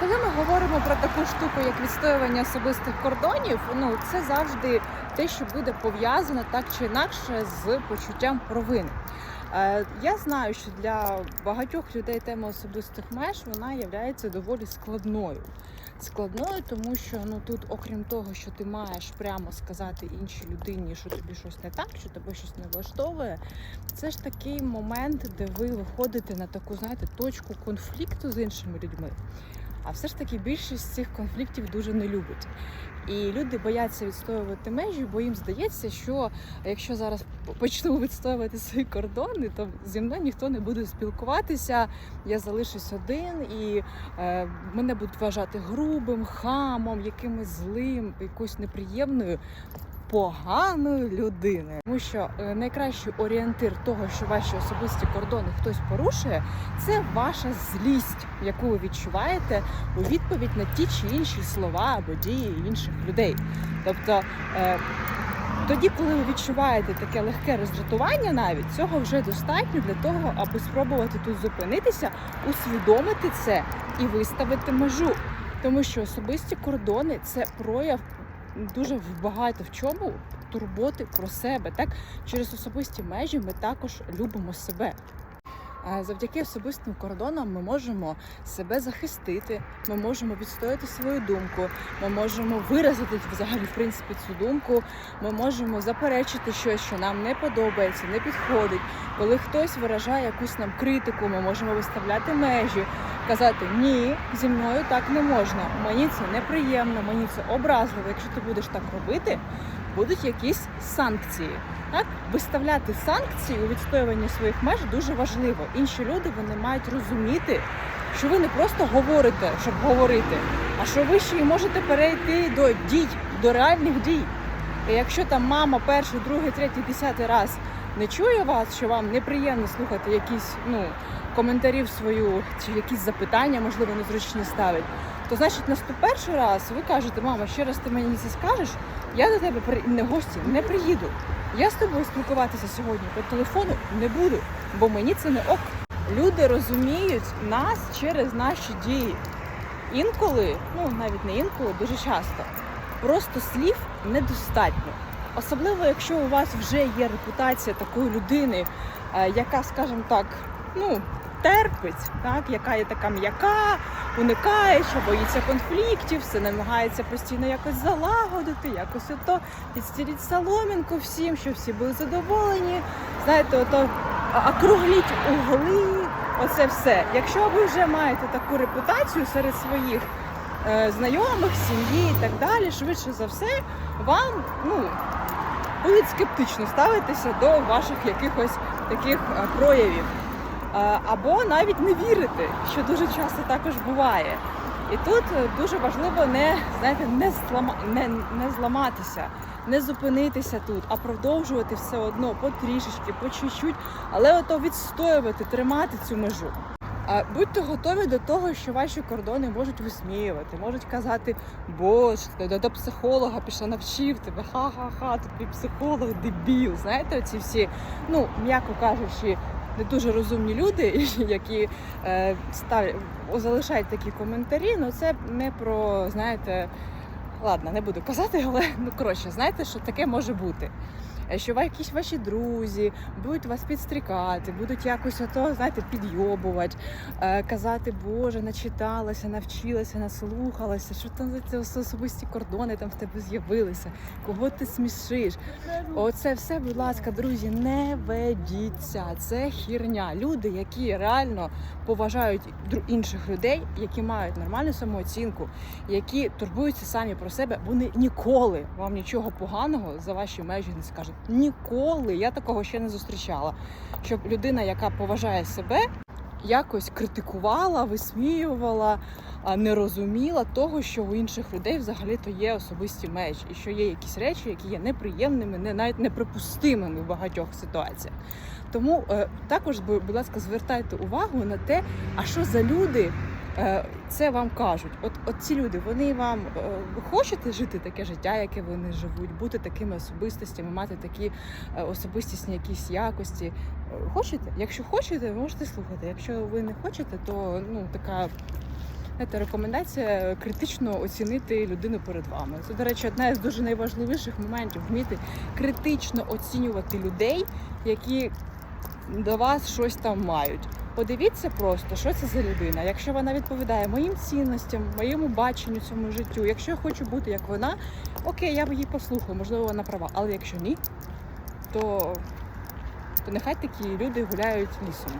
Коли ми говоримо про таку штуку, як відстоювання особистих кордонів, ну це завжди те, що буде пов'язано так чи інакше з почуттям провини. Е, Я знаю, що для багатьох людей тема особистих меж вона є доволі складною. Складною, тому що ну тут, окрім того, що ти маєш прямо сказати іншій людині, що тобі щось не так, що тебе щось не влаштовує, це ж такий момент, де ви виходите на таку, знаєте, точку конфлікту з іншими людьми. А все ж таки більшість цих конфліктів дуже не любить. І люди бояться відстоювати межі, бо їм здається, що якщо зараз почну відстоювати свої кордони, то зі мною ніхто не буде спілкуватися. Я залишусь один, і е, мене будуть вважати грубим, хамом, якимось злим, якоюсь неприємною. Поганою людиною, тому що е, найкращий орієнтир того, що ваші особисті кордони хтось порушує, це ваша злість, яку ви відчуваєте у відповідь на ті чи інші слова або дії інших людей. Тобто е, тоді, коли ви відчуваєте таке легке роздратування, навіть цього вже достатньо для того, аби спробувати тут зупинитися, усвідомити це і виставити межу. Тому що особисті кордони це прояв дуже багато в чому турботи про себе. Так через особисті межі ми також любимо себе. Завдяки особистим кордонам ми можемо себе захистити, ми можемо відстояти свою думку, ми можемо виразити взагалі в принципі цю думку. Ми можемо заперечити щось, що нам не подобається, не підходить. Коли хтось виражає якусь нам критику, ми можемо виставляти межі, казати ні, зі мною так не можна. Мені це неприємно, мені це образливо. Якщо ти будеш так робити, будуть якісь санкції. Так, виставляти санкції у відстоюванні своїх меж дуже важливо. Інші люди вони мають розуміти, що ви не просто говорите, щоб говорити, а що ви ще й можете перейти до дій, до реальних дій. І якщо там мама перший, другий, третій, десятий раз не чує вас, що вам неприємно слухати якісь ну, коментарі в свою чи якісь запитання, можливо, незручні ставить, то значить на 101 раз ви кажете, мама, ще раз ти мені це скажеш, я до тебе не гості не приїду. Я з тобою спілкуватися сьогодні по телефону не буду, бо мені це не ок. Люди розуміють нас через наші дії. Інколи, ну навіть не інколи, дуже часто, просто слів недостатньо. Особливо, якщо у вас вже є репутація такої людини, е, яка, скажімо так, ну, терпить, так, яка є така м'яка, уникаюча, боїться конфліктів, все намагається постійно якось залагодити, якось ото підстіліть соломінку всім, щоб всі були задоволені. Знаєте, ото округліть угли, оце все. Якщо ви вже маєте таку репутацію серед своїх е, знайомих, сім'ї і так далі, швидше за все, вам ну, будуть скептично ставитися до ваших якихось таких е, проявів. Е, Або навіть не вірити, що дуже часто також буває. І тут е, дуже важливо не знаєте, не злама не, не зламатися, не зупинитися тут, а продовжувати все одно потрішечки, по чуть-чуть, але ото відстоювати, тримати цю межу. Будьте готові до того, що ваші кордони можуть висміювати, можуть казати, боже, ти до, психолога пішла, навчив тебе, ха-ха-ха, тобі психолог, дебіл. Знаєте, оці всі, ну, м'яко кажучи, не дуже розумні люди, які е, ставлять, залишають такі коментарі. Ну це не про, знаєте, ладно, не буду казати, але ну коротше, знаєте, що таке може бути. Е, Що якісь ваші друзі будуть вас підстрікати, будуть якось ото, знаєте, підйобувати, е, казати, Боже, начиталася, навчилася, наслухалася, що там за ці особисті кордони там в тебе з'явилися, кого ти смішиш. Оце все, будь ласка, друзі, не ведіться. Це хірня. Люди, які реально поважають інших людей, які мають нормальну самооцінку, які турбуються самі про себе, вони ніколи вам нічого поганого за ваші межі не скажуть. Ніколи я такого ще не зустрічала. Щоб людина, яка поважає себе, якось критикувала, висміювала, не розуміла того, що у інших людей взагалі то є особисті межі, і що є якісь речі, які є неприємними, не навіть неприпустимими в багатьох ситуаціях. Тому е, також, бу- будь ласка, звертайте увагу на те, а що за люди це вам кажуть. От, от ці люди, вони вам е, ви хочете жити таке життя, яке вони живуть, бути такими особистостями, мати такі е, особистісні якісь якості. Е, Хочете? Якщо хочете, ви можете слухати. Якщо ви не хочете, то ну така Знаєте, рекомендація критично оцінити людину перед вами. Це, до речі, одна із дуже найважливіших моментів вміти критично оцінювати людей, які до вас щось там мають. Подивіться просто, що це за людина. Якщо вона відповідає моїм цінностям, моєму баченню цьому життю, якщо я хочу бути як вона, окей, я б її послухала, можливо, вона права. Але якщо ні, то, то нехай такі люди гуляють лісом.